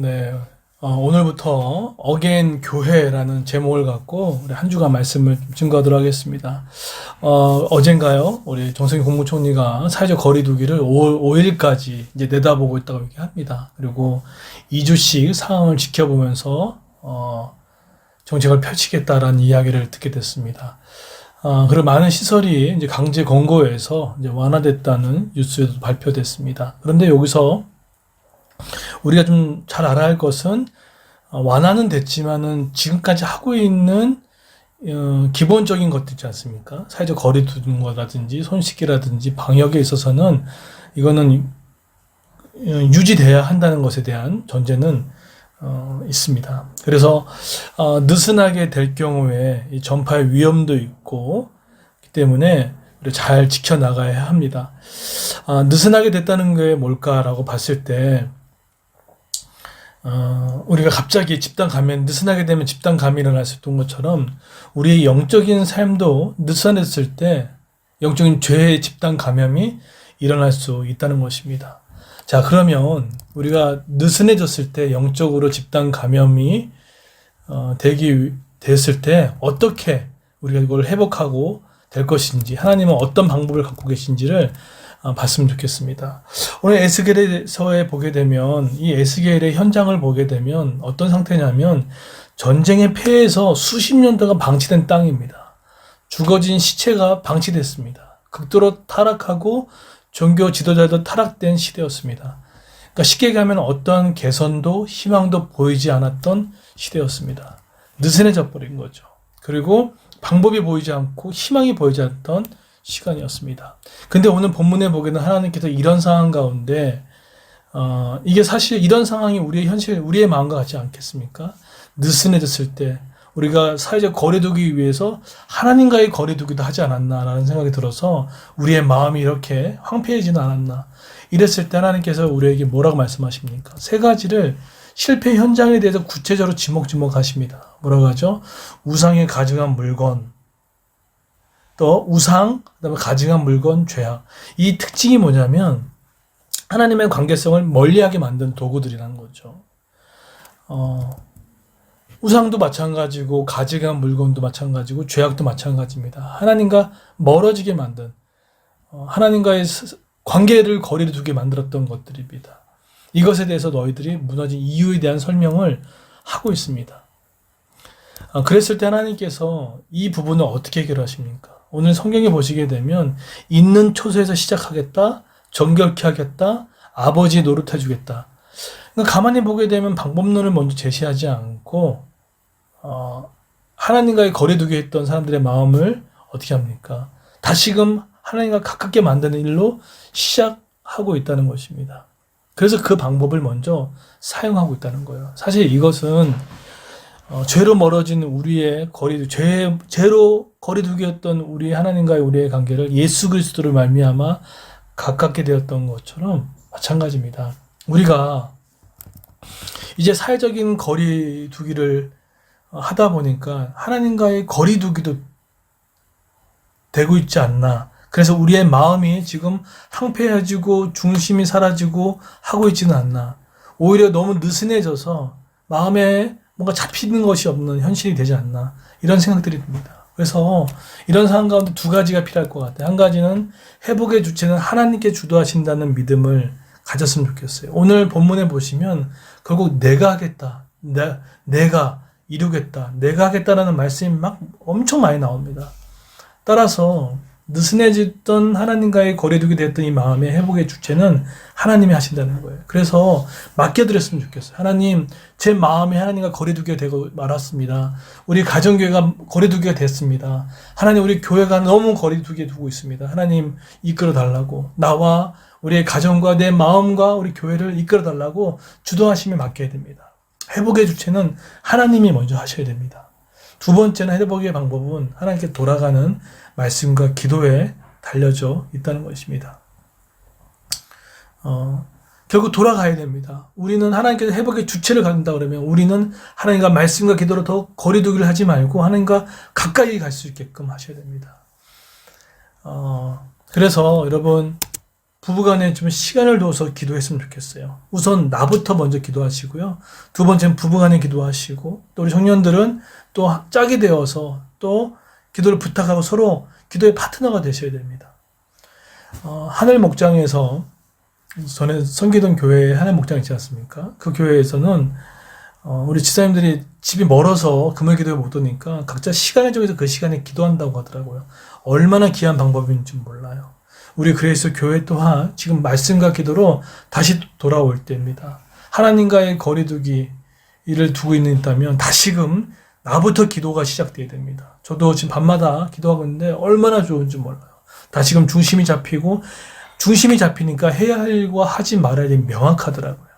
네. 어, 오늘부터 어게인 교회라는 제목을 갖고 우리 한 주간 말씀을 좀 증거하도록 하겠습니다. 어, 어젠가요? 우리 정성희 국무총리가 사회적 거리두기를 5, 5일까지 이제 내다보고 있다고 얘기합니다. 그리고 2주씩 상황을 지켜보면서 어, 정책을 펼치겠다라는 이야기를 듣게 됐습니다. 아, 그리고 많은 시설이 이제 강제 권고에서 이제 완화됐다는 뉴스에도 발표됐습니다. 그런데 여기서 우리가 좀 잘 알아야 할 것은 어, 완화는 됐지만은 지금까지 하고 있는 어, 기본적인 것들 있지 않습니까? 사회적 거리 두는 거라든지 손 씻기라든지 방역에 있어서는 이거는 어, 유지돼야 한다는 것에 대한 전제는 어, 있습니다. 그래서 어, 느슨하게 될 경우에 이 전파의 위험도 있고 때문에 잘 지켜나가야 합니다. 아, 느슨하게 됐다는 게 뭘까라고 봤을 때 어, 우리가 갑자기 집단 감염, 느슨하게 되면 집단 감염이 일어날 수 있던 것처럼 우리의 영적인 삶도 느슨해졌을 때 영적인 죄의 집단 감염이 일어날 수 있다는 것입니다. 자, 그러면 우리가 느슨해졌을 때 영적으로 집단 감염이 어, 되기 됐을 때 어떻게 우리가 이걸 회복하고 될 것인지 하나님은 어떤 방법을 갖고 계신지를 어, 봤으면 좋겠습니다. 오늘 에스겔에서에 보게 되면 이 에스겔의 현장을 보게 되면 어떤 상태냐면 전쟁의 폐해에서 수십 년 동안 방치된 땅입니다. 죽어진 시체가 방치됐습니다. 극도로 타락하고 종교 지도자도 타락된 시대였습니다. 그러니까 쉽게 가면 어떤 개선도 희망도 보이지 않았던 시대였습니다. 느슨해져 버린 거죠. 그리고 방법이 보이지 않고 희망이 보이지 않던 시간이었습니다. 근데 오늘 본문에 보기에는 하나님께서 이런 상황 가운데 어, 이게 사실 이런 상황이 우리의 현실, 우리의 마음과 같지 않겠습니까? 느슨해졌을 때 우리가 사회적 거리두기 위해서 하나님과의 거리두기도 하지 않았나라는 생각이 들어서 우리의 마음이 이렇게 황폐해지는 않았나. 이랬을 때 하나님께서 우리에게 뭐라고 말씀하십니까? 세 가지를 실패 현장에 대해서 구체적으로 지목지목 하십니다. 뭐라고 하죠? 우상에 가증한 물건, 또 우상, 그다음에 가증한 물건, 죄악. 이 특징이 뭐냐면 하나님의 관계성을 멀리하게 만든 도구들이라는 거죠. 어, 우상도 마찬가지고 가증한 물건도 마찬가지고 죄악도 마찬가지입니다. 하나님과 멀어지게 만든 어, 하나님과의 스- 관계를 거리를 두게 만들었던 것들입니다. 이것에 대해서 너희들이 무너진 이유에 대한 설명을 하고 있습니다. 아, 그랬을 때 하나님께서 이 부분을 어떻게 해결하십니까? 오늘 성경에 보시게 되면 있는 초소에서 시작하겠다, 정결케 하겠다, 아버지 노릇해 주겠다. 그러니까 가만히 보게 되면 방법론을 먼저 제시하지 않고 어, 하나님과의 거리두기 했던 사람들의 마음을 어떻게 합니까? 다시금 하나님과 가깝게 만드는 일로 시작하고 있다는 것입니다. 그래서 그 방법을 먼저 사용하고 있다는 거예요. 사실 이것은 어, 죄로 멀어진 우리의 거리, 죄, 죄로 거리두기였던 우리 하나님과의 우리의 관계를 예수 그리스도를 말미암아 가깝게 되었던 것처럼 마찬가지입니다. 우리가 이제 사회적인 거리두기를 어, 하다 보니까 하나님과의 거리두기도 되고 있지 않나. 그래서 우리의 마음이 지금 황폐해지고 중심이 사라지고 하고 있지는 않나. 오히려 너무 느슨해져서 마음에 뭔가 잡히는 것이 없는 현실이 되지 않나. 이런 생각들이 듭니다. 그래서 이런 상황 가운데 두 가지가 필요할 것 같아요. 한 가지는 회복의 주체는 하나님께 주도하신다는 믿음을 가졌으면 좋겠어요. 오늘 본문에 보시면 결국 내가 하겠다. 내, 내가 이루겠다. 내가 하겠다라는 말씀이 막 엄청 많이 나옵니다. 따라서 느슨해졌던 하나님과의 거리두기 됐던 이 마음의 회복의 주체는 하나님이 하신다는 거예요. 그래서 맡겨드렸으면 좋겠어요. 하나님, 제 마음이 하나님과 거리두기가 되고 말았습니다. 우리 가정교회가 거리두기가 됐습니다. 하나님, 우리 교회가 너무 거리두기에 두고 있습니다. 하나님, 이끌어 달라고. 나와 우리의 가정과 내 마음과 우리 교회를 이끌어 달라고 주도하심에 맡겨야 됩니다. 회복의 주체는 하나님이 먼저 하셔야 됩니다. 두 번째는 회복의 방법은 하나님께 돌아가는 말씀과 기도에 달려져 있다는 것입니다. 어, 결국 돌아가야 됩니다. 우리는 하나님께서 회복의 주체를 갖는다 그러면 우리는 하나님과 말씀과 기도로 더 거리두기를 하지 말고 하나님과 가까이 갈 수 있게끔 하셔야 됩니다. 어, 그래서 여러분 부부간에 좀 시간을 둬서 기도했으면 좋겠어요. 우선 나부터 먼저 기도하시고요. 두 번째는 부부간에 기도하시고 또 우리 청년들은 또 짝이 되어서 또 기도를 부탁하고 서로 기도의 파트너가 되셔야 됩니다. 어, 하늘 목장에서 전에 섬기던 교회에 하늘 목장 있지 않습니까? 그 교회에서는 어, 우리 지사님들이 집이 멀어서 금요 기도에 못 오니까 각자 시간을 정해서 그 시간에 기도한다고 하더라고요. 얼마나 귀한 방법인지 몰라요. 우리 그래서 교회 또한 지금 말씀과 기도로 다시 돌아올 때입니다. 하나님과의 거리두기 이를 두고 있다면 다시금 나부터 기도가 시작돼야 됩니다. 저도 지금 밤마다 기도하고 있는데 얼마나 좋은지 몰라요. 다시금 중심이 잡히고 중심이 잡히니까 해야 할 일과 하지 말아야 할 일이 명확하더라고요.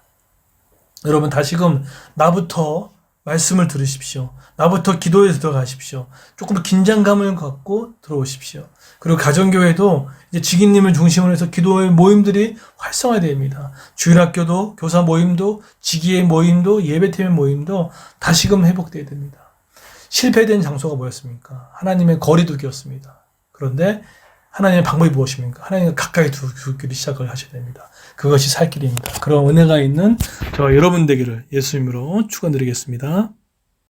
여러분 다시금 나부터 말씀을 들으십시오. 나부터 기도에 들어가십시오. 조금 더 긴장감을 갖고 들어오십시오. 그리고 가정교회도 이제 직인님을 중심으로 해서 기도의 모임들이 활성화됩니다. 주일학교도 교사 모임도 직위의 모임도 예배팀의 모임도 다시금 회복돼야 됩니다. 실패된 장소가 뭐였습니까? 하나님의 거리두기였습니다. 그런데 하나님의 방법이 무엇입니까? 하나님과 가까이 두기를 시작을 하셔야 됩니다. 그것이 살 길입니다. 그런 은혜가 있는 저 여러분 되기를 예수님으로 축원드리겠습니다.